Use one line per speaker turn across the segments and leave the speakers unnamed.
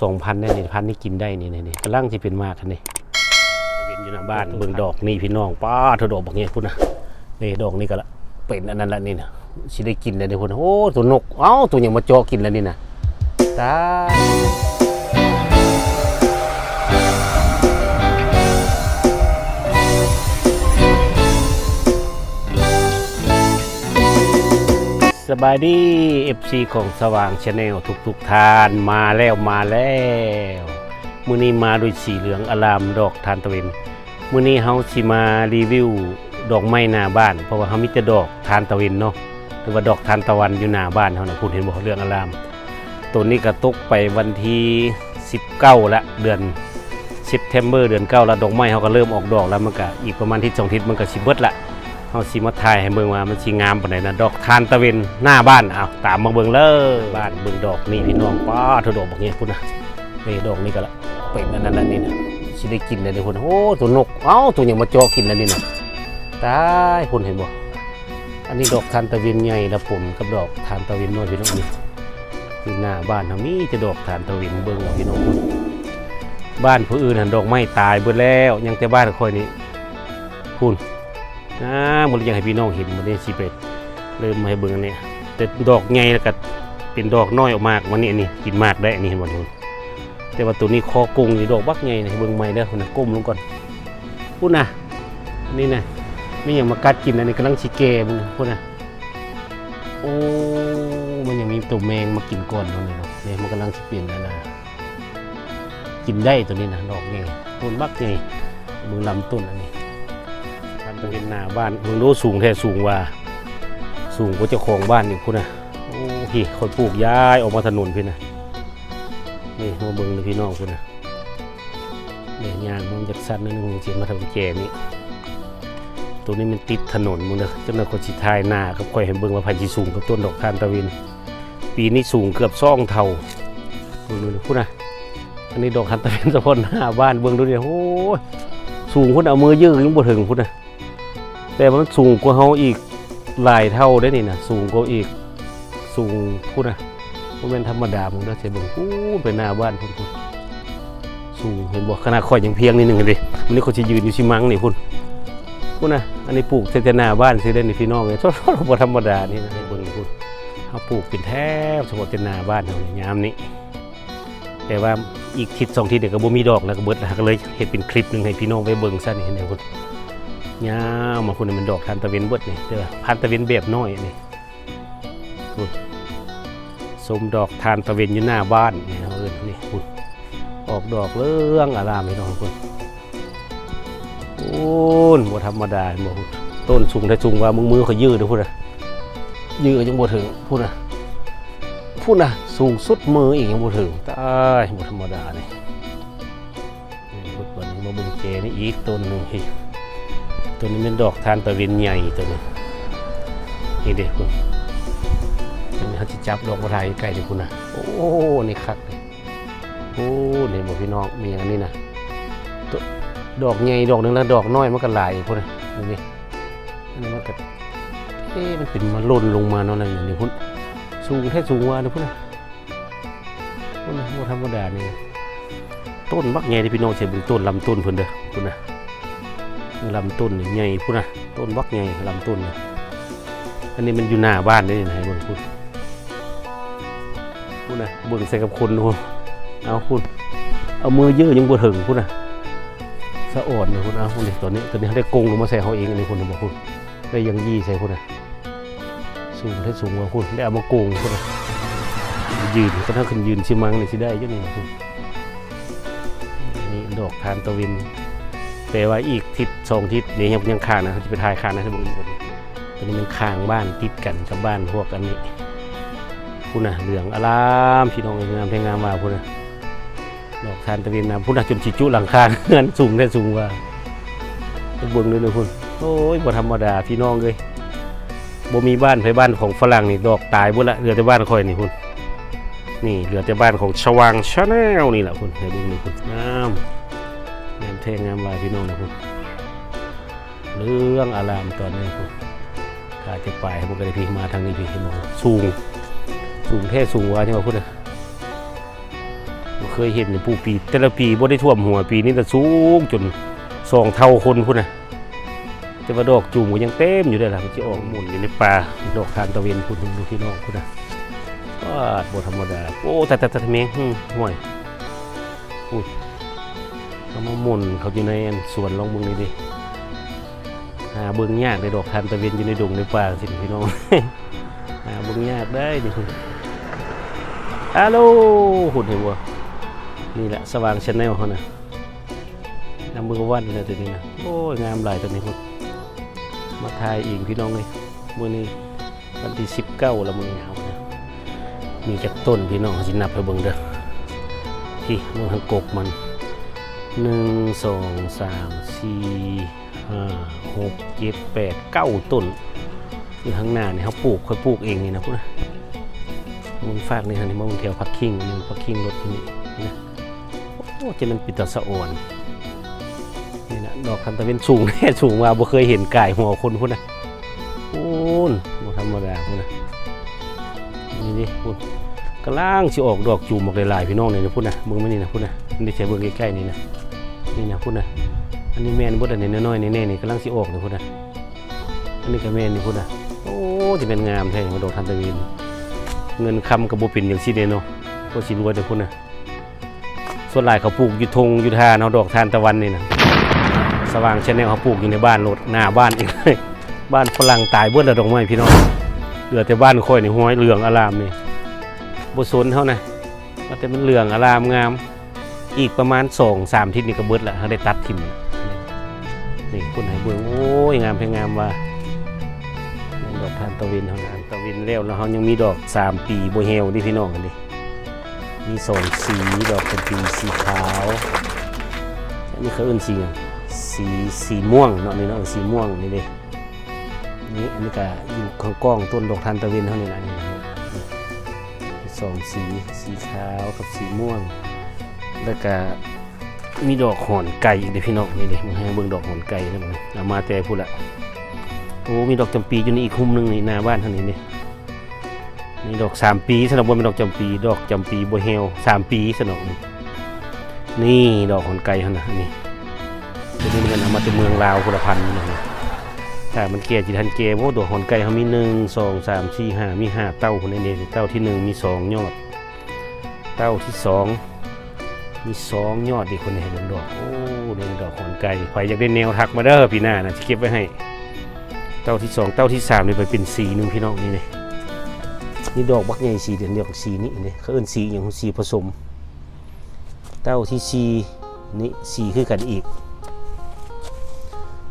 สองพันนี่นี่พันนี่กินได้นี่นี่นี่กำลังที่เป็นมากคันนี่เป็นอยู่หน้าบ้านเบิ่งดอกนี่พี่น้องป้าเธอดอกบักเงี้ยพุ่นนะนี่ดอกนี่ก็ละเป็นอันนั้นละนี่นะสิได้กินแล้วนี่พุ่นนะโอ้ตัวนกเอ้าตัวอย่างมาเจาะกินแล้วนี่นะตาย สบายดี FC ของสว่างชาแนลทุกๆทานมาแล้วมาแล้วมื้อนี้มาด้วยสีเหลืองอลามดอกทานตะเวนมื้อนี้เฮาสิมารีวิวดอกไม้หน้าบ้าน เพราะว่าเฮามีแต่ดอกทานตะเวนเนาะหรือว่าดอกทานตะวันอยู่หน้าบ้านเฮานะพูดเห็นบ่เหลืองอลามตัวนี้ก็ตกไปวันที่19ละเดือนเซปเทมเบอร์เดือน9แล้วดอกไม้เฮาก็เริ่มออกดอกแล้วมันก็อีกประมาณที่2อาทิตย์มันก็สิเบิดละ เฮาสิมาถ่ายให้เบิ่งว่ามันสิงามปานใดนะดอกทานตะเวนหน้าบ้านอ้าวตามมาเบิ่งเลยบ้านเบิ่งดอกนี่พี่น้องป้าเธอดอกบักเงี้ยพุ่นนะนี่ดอกนี่ก็ละเป็นอันนั้นอันนี้นะสิได้กินเลยนี่พุ่นโอ้ตัวนกเอ้าตัวหยังมาจอกินแล้นี่นะตายพุ่นเห็นบ่อันนี้ดอกทานตะเวนใหญ่ละผมกับดอกทานตะเวนน้อยพี่น้องนี่ที่หน้าบ้านเฮามีแต่ดอกทานตะเวนเบิ่งเอาพี่น้องบ้านผู้อื่นหันดอกไม้ตายเบิดแล้ว ยังแต่บ้านค่อยนี่พุ่น อ่ามันยังให้พี่น้องเห็นมันได้สิเป็ดเริ่มให้เบิ่งอันนี้แต่ดอกใหญ่แล้วก็เป็นดอกน้อยออกมากวันนี้อันนี้กินมากได้อันนี้เห็นบ่ทุนแต่ว่าตัวนี้คอกุ้งนี่ดอกบักใหญ่นี่ให้เบิ่งใหม่เด้อคนน่ะก้มลงก่อนพูดนะอันนี้นะไม่อย่างมากัดกินอันนี้กำลังสิแก่มึงพูดนะโอ้มันยังมีตัวแมงมากินก่อนตรงนี้เนาะเนี่ยมันกำลังสิเปลี่ยนแล้วนะกินได้ตัวนี้นะดอกใหญ่ต้นบักใหญ่เบิ่งลำต้นอันนี้ ทันตะเวนหน้าบ้านมึงรู้สูงแท้สูงว่า สูงกว่าเจ้าของบ้านอีกคุณนะโอ้พี่คนปลูกย้ายออกมาถนนพี่นะนี่มาเบิ่งเลยพี่น้องคุณนะเนี่ยยางมันจากสั้นนั่นมึงเสียมาทำแก่นี่ตัวนี้มันติดถนนมึงเด้อเจ้าหน้าคนสิทายหน้าก็ค่อยเห็นเบิ่งว่าพันธุ์สูงกับต้นดอกทานตะเวนปีนี้สูงเกือบซ่องเท่าเบิ่งดูนะคุณนะอันนี้ดอกทานตะเวนสะพอนหน้าบ้านเบิ่งดูเนี่ยโอ้ยสูงพุ่นเอามือยืดยังบ่ถึงพุ่นนะ แต่ว่ามันสูงกว่าเฮาอีกหลายเท่าได้นี่นะสูงกว่าอีกสูงพุ่นนะบ่แม่นธรรมดามึงเด้เสียบิ่งอู้ไปหน้าบ้านพุ่นพุ่นสูงเห็นบ่ขนาดข่อยยังเพียงนิดนึงเลยมันนี่เขาสิยืนอยู่สิมังนี่พุ่นพุ่นนะอันนี้ปลูกเสหน้าบ้านสิได้นี่พี่น้องเลยทดบ่ธรรมดานี่นะให้บิ่งพุ่นเฮาปลูกเป็นแทบเฉพาะแต่หน้าบ้านเฮานี่ยามนี้แต่ว่าอีกทิศสองทิศเดี๋ยวก็บ่มีดอกแล้วก็เบิดแล้วก็เลยเฮ็ดเป็นคลิปหนึ่งให้พี่น้องไปเบิ่งซะนี่เห็นไหมคุณ ยาวมาคุณมันดอกทานตะเวนเบิดนี่เด้อทานตะเวนแบบน้อยนี่คุณสมดอกทานตะเวนอยู่หน้าบ้านนี่เอาเอิ้นนี่คุณออกดอกเรื่องอารามพี่น้องคุณโอ้นบ่ธรรมดาบ่คุณต้นสูงถ้สูงว่ามึงมือเขายืดเด้อพุ่นน่ะยืดยังบ่ถึงพุ่นน่ะพูดนะสูงสุดมืออีกยังบ่ถึงตายบ่ธรรมดานี่นี่บุดบันมาบุญเจนี่อีกต้นหนึ่งอีก ตัวนี้เป็นดอกทานตะเวนใหญ่ตัวนี้นี่เด็กคุณเขาจะจับดอกมาถ่ายใกล้เด็กคุณนะโอ้นี่คักเลยโอ้นี่บอกพี่น้องมีอันนี้นะตัวดอกใหญ่ดอกหนึ่งแล้วดอกน้อยมันก็หลายพุ่นนะนี่อันนี้มันก็เอ๊มันเป็นมาล่นลงมาเนาะนั่นนี่พุ่นสูงแค่สูงว่านะพุ่นนะพุ่นนะบ่ธรรมดานี่ต้นบักใหญ่ที่พี่น้องเสียบึงต้นลำต้นเพิ่นเด้อพุ่นนะ ลำต้นใหญ่พุ่นนะต้นบักใหญ่ลำต้นนะอันนี้มันอยู่หน้าบ้านนี่นะให้เบิ่งพุ่นพุ่นนะเบิ่งใส่กับคนดูเอาพุ่นเอามือยืดยังบ่ถึงพุ่นนะสะอ่อนเลยพุ่นเอาพุ่นนี่ตัวนี้ตัวนี้ได้กงลงมาใส่เขาเองอันนี้พุ่นนะบอกพุ่นได้ยังยี่ใส่พุ่นนะสูงให้สูงกว่าคุณได้เอามาโกงคุณนะยืนก็ถ้าคุณยืนชิมังนี่สิได้ยังนี่คุณนี่ดอกทานตะวิน แต่ว่าอีกทิศสองทิศนี่ยังยังข้างนะเขาจะไปทายข้างนะที่บอกอีกคนตัวนี้มันข้างบ้านติดกันกับบ้านพวกอันนี้คุณนะเหลืองอลามพี่น้องงามเพลงงามว่าคุณนะดอกทานตะวินนะคุณนะจนจิจุหลังคาเงินสูงได้สูงกว่าเบิ่งเลยเลยคุณโอ้ยบ่ธรรมดาพี่น้องเลยบ่มีบ้านไปบ้านของฝรั่งนี่ดอกตายหมดละเหลือแต่บ้านคอยนี่คุณนี่เหลือแต่บ้านของชวางชาแนลนี่แหละคุณให้ดูนี่คุณงาม งามเท่งามลายพี่น้องนะคุณเรื่องอารามตอนนี้คุณกาจะไปให้พวกกระพี่มาทางนี้พี่เห็นไหมสูง สูงแท้สูงว่าใช่ไหมคุณนะเคยเห็นในผู้ปีแต่ละปีบ่ได้ท่วมหัวปีนี้แต่สูงจนสองเท่าคนพุ่นนะแต่ว่าดอกจูมก็ยังเต็มอยู่เด้อล่ะมันจะออกหมุนอยู่ในป่าดอกทานตะเวนพุ่นดูพี่น้องพุ่นนะว้าดบ่ธรรมดาโอ้แต่แต่แต่แมงหึ่มห่วยพูด เอามาหมุนเขาอยู่ในสวนลองเบิ่งนี่ดิหาเบิ่งยากในดอกทานตะเวนอยู่ในดงในป่าสิพี่น้องหาเบิ่งยากได้ดิฮัลโหลหุ่นเห็นบ่นี่แหละสว่างชาแนลเขานะนำมือวันเลยตัวนี้นะโอ้ยงามหลายตัวนี้พุ่นมาถ่ายอีกพี่น้องเลยมื้อนี้วันที่19แล้วมื้อนี้เอานะมีจักต้นพี่น้องสินับให้เบิ่งเด้อพี่เบิ่งทางกกมัน หนึ่งสองสามสี่ห้าหกเจ็ดแปดเก้าต้นอยู่ข้างหน้าเนี่ยเขาปลูกค่อยปลูกเองนี่นะพวกนะมันฝากนี่ฮะนี่มันแถวพักคิงนี่พักคิงรถนี่นี่นะโอ้จะมันปิดตาสะอ่อนนี่นะดอกคันตะเวนสูงแน่สูงมาบ่เคยเห็นไก่หัวคนพุ่นนะโอ้นบ่ธรรมดาพุ่นนะนี่ดิพุ่น กลังสิออกดอกจูมออกหลายๆพี่น้องเนี่ยนะพุ่นนะมึงไม่นี่นะพุ่นนะนี่ใช้เบิ่งใกล้ๆนี่นะนี่นะพุ่นนะอันนี้แม่นบดอันนี้น้อยๆนี่แน่ๆนี่กลังสิออกเลยพุ่นนะอันนี้ก็แม่นนี่พุ่นนะโอ้จะเป็นงามแท้มาดอกทันตะวินเงินคำกับบุปินอย่างสิเดเนาะก็สิรวยแต่พุ่นนะส่วนหลายเขาปลูกอยู่ทงอยู่ทานเอาดอกทานตะวันนี่นะสว่างชาแนลเขาปลูกอยู่ในบ้านรถหน้าบ้านอีกเลยบ้านฝรั่งตายเบิดแล้วดอกไม้พี่น้องเหลือแต่บ้านค่อยในห้อยเหลืองอารามนี่ บ่สนเท่านะว่าแต่มันเหลืองอารามงาม อีกประมาณสองสามทิศนี่ก็เบิดละเขาได้ตัดทิมนี่คุณไหนเบิ่งโอ้ยงามเพงงามว่าดอกทานตะวินเท่านั้นตะวินแล้วแล้วเขายังมีดอกสามปีโบเฮลนี่พี่น้องกันดิมีสองสีดอกเป็นปีสีขาวอันนี้เขาเอิ้นสีสีสีม่วงเนาะนี่เนาะสีม่วงนี่เดินี่อันนี้ก็อยู่ข้างกล้องต้นดอกทานตะวินเท่านี้นะนี่ สองสี สีขาวกับสีม่วง แล้วก็มีดอกหอนไก่อีกเด้พี่น้องนี่เด้มึงให้เบิ่งดอกหอนไก่นะมันเอามาแต่พูดละโอ้มีดอกจำปีอยู่ในอีกคุ้มหนึงนี่หน้าบ้านท่านนี้นี่นี่ดอกสามปีสนับบนเป็นดอกจำปี ดอกจำปีโบเฮลสามปีสนับนี่ดอกหอนไก่ท่านั้นนี่ตัวนี้มันเอามาจากเมืองลาวพุทธพันธ์นะ ถ้ามันเกลียจิทันเกโอ้ดอกหอนไก่เขามีหนึ่งสองสามสี่ห้ามีห้าเต้าคนนี้นี่เต้าที่หนึ่งมีสองยอด เต้าที่สองมีสองยอดดีคนนี้เห็นดอกโอ้เนี่ยดอกขอนไก่ใครอยากได้แนวทักมาเด้อพี่หน้านะจะเก็บไว้ให้ เต้าที่สองเต้าที่สามนี่ไปเป็นสีหนึ่งพี่น้องนี่เลยนี่ดอกบักใหญ่สีเดือนเดียวกับสีนี่นี่เขาเอิ้นสีอย่างสีผสม เต้าที่สีนี่สีคือกันอีก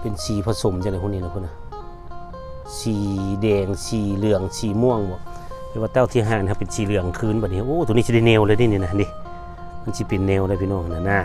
เป็นสีผสมจังเลยคนนี้นะคนนะสีแดงสีเหลืองสีม่วงบ่เรียกว่าเต้าที่ห้านะครับเป็นสีเหลืองคืนแบบนี้โอ้ตัวนี้จะได้แนวเลยนี่นี่นะนี่มันสิเป็นแนวได้พี่น้องนะนะ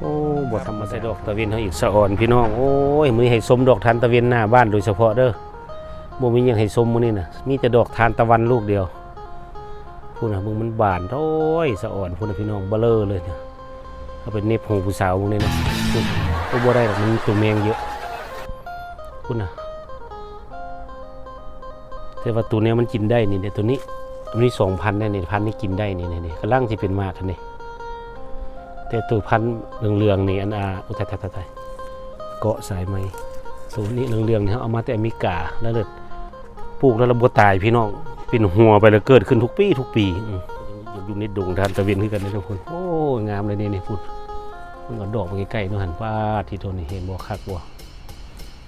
โอ้บ่ธรรมดาดอกตะเวนเขาอีกสะอ่อนพี่น้องโอ้ยมื้อให้สมดอกทานตะเวนหน้าบ้านโดยเฉพาะเด้อบ่มีหยังให้สมมื้อนี้นะมีแต่ดอกทานตะวันลูกเดียวพูดน่ะมึงมันบานโอ้ยสะอ่อนพูดน่ะพี่น้องเบลอเลยเนี่ยเอาเป็นเน็บของผู้สาวมึงนี่นะ พูดโอ้บ่ได้หรอกมันตัวแมงเยอะพูดน่ะแต่ว่าตัวเนี้ยมันกินได้นี่เดี๋ยวตัวนี้อันนี้สองพันเนี่ยนี่พันนี่กินได้นี่เนี่นี่กำลังจะเป็นมากนนี้แต่ตัวพันเหลืองๆนี่อันอาอุทัยทัยทัยเกาะสายไหมสูนี้เหลืองๆนี่เขาเอามาแต่อเมริกาแล้วเลยปลูกแล้วระบบตายพี่น้องเป็นหัวไปแล้วเกิดขึ้นทุกปีทุกปีอยู่ในดงทานตะเวนขึ้นกันเลยทุกคนโอ้ยงามเลยนี่นี่พูด มันก็ดอกไปใกล้ๆนู่นหันป้าที่ตัวนี้เห็นบ่คักบ่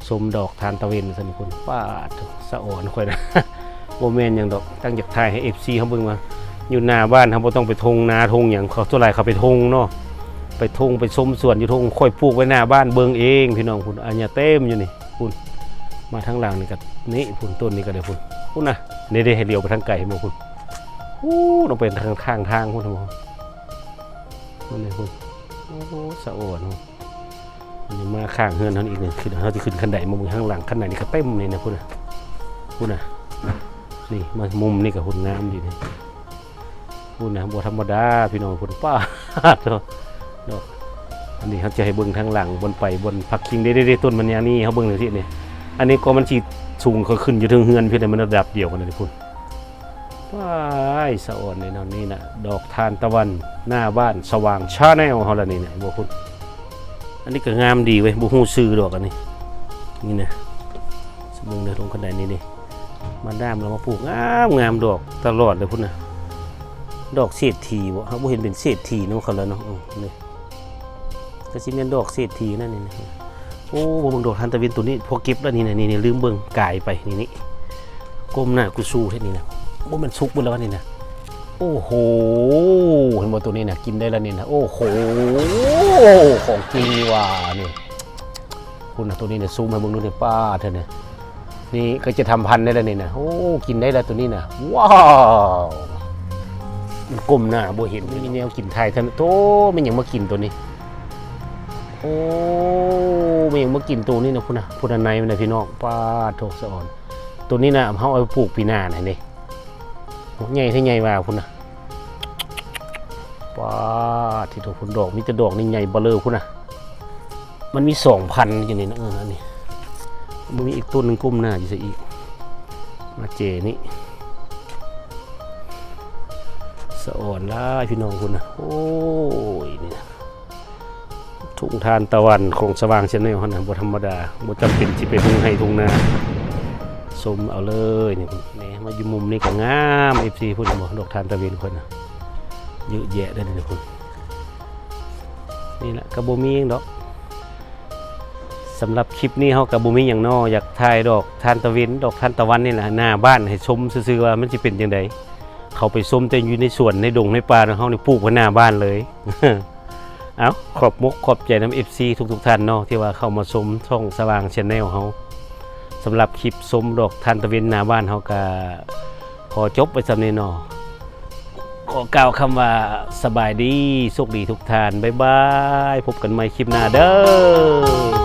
สมดอกทานตะเวนสนนี่คนป้าสะอ่อนค่อยนะโมเมนอย่างดอกตั้งจากถ่ายให้ FC เขาเบิ่งมาอยู่หน้าบ้านเขาบ่ต้องไปทงนาทงอย่างเขาตัวไรเขาไปทงเนาะไปทงไปชมสวนอยู่ทงค่อยปลูกไว้หน้าบ้านเบิ่งเองพี่น้องพุ่นอันเนี้ยเต็มอยู่นี่พุ่นมาทางหลังนี่ก็นี่พุ่นต้นนี่ก็ได้พุ่นพุ่นนะนี่ได้ให้เลี้ยวไปทางไก่มาพุ่นอู้ต้องเป็นทางข้างทางพุ่นทั้งหมดพุ่นนี่พุ่น โอ้โหสะอ่อนพุ่นอันนี้มาข้างเฮือนเขาอีกหนึ่งคือเขาที่ขึ้นขั้นไดมามืองข้างหลังขั้นไดนี่ก็เต็มเลยนะพุ่นนะพุ่นนะนี่มามุมนี่กับหุ่นงามดีนี่หุ่นนะบัวธรรมดาพี่น้องหุ่นป้าดเนาะอกอันนี้เขาจะให้เบิ้งทางหลังบนไปบนผักคิงได้ได้ต้นมันอย่างนี้เขาเบิ้งเลยสิเนี่อันนี้ก็มันสีสูงเขาขึ้นอยู่ถึงเฮือนเพียงแต่มันระดับเดียวกันเลยพุ่น ว้ายสะอ่อนในนอนนี่นะดอกทานตะวันหน้าบ้านสว่างชาแนลเฮาละนี่นะบ่คุณอันนี้ก็งามดีเว้ยบ่ฮู้ซื้อดอกอันนี้นี่นะสมมุงเด้อลงกันไดนี่นี่มาดามเรามาปลูกงามงามดอกตลอดเลยพุ่นน่ะดอกเศรษฐีบ่เฮาบ่เห็นเป็นเศรษฐีนำเขาแล้วเนาะอือนี่ก็สิแม่นดอกเศรษฐีนั่นนี่นะโอ้บ่เบิ่งดอกทานตะวันตัวนี้พอเก็บแล้วนี่นะนี่ๆลืมเบิ่งกายไปนี่นี่ก้มหน้ากูสู้เท่นี้นะ ว่ามันซุกบนแล้วนี่นะโอ้โหเห็นบ่ตัวนี้นะกินได้แล้วนี่นะโอ้โหของจริงว่ะนี่คุณนะตัวนี้เนี่ยซูมให้มึงดูเนี่ยป้าเธอเนี่ยนี่ก็จะทำพันธุ์ได้แล้วนี่นะโอ้กินได้แล้วตัวนี้นะว้าวมันกลมหน้าบ่เห็นมีแนวกินไทยท่านโตมันยังมากินตัวนี้โอ้มันยังมากินตัวนี้นะคุณนะพุทธนายมันนะพี่น้องป้าโถสะอ่อนตัวนี้นะเขาเอาไปปลูกปีหน้าไหนนี่ ใหญ่ที่ใหญ่ว่าคุณนะว้าที่ถูกคุณดอกมีแต่ดอกนี่ใหญ่เบลอคุณนะมันมีสองพันอยู่ในนะเออนนี้มันมีอีกต้นหนึ่งก้มหน้าอยู่ซะอีก มาเจนี่สะอ่อนล่าพี่น้องคุณนะโอ้ยนี่นะทุ่งทานตะวันของสว่างเช่นแนลฮะนะบ่ธรรมดาบ่จำเป็นที่ไปทุ่งให้ทุ่งนา สมเอาเลยนี่นี่มาอยู่มุมนี้ก็งามเอฟซีพูดบอกดอกทานตะเวนคนน่ะเยอะแยะได้เลยคุณนี่แหละกระโบมีเองดอกสำหรับคลิปนี้เขากระโบมีอย่างนออยากถ่ายดอกทานตะเวนดอกทานตะวันนี่แหละหน้าบ้านให้ชมซื่อๆว่ามันจะเป็นยังไงเขาไปชมแต่อยู่ในสวนในดงในป่าเขาในปลูกไว้หน้าบ้านเลยเอาขอบมกขอบใจน้ำเอฟซีทุกๆท่านเนาะที่ว่าเข้ามาชมช่องสว่างชแนลเขา สำหรับคลิปสมดอกทานตะเวนหนาบ้านเฮาก็ขอจบไปสำนี้เนอขอกล่าวคำว่าสบายดีสุขดีทุกทาน บ๊ายบาย พบกันใหม่คลิปหน้าเด้อ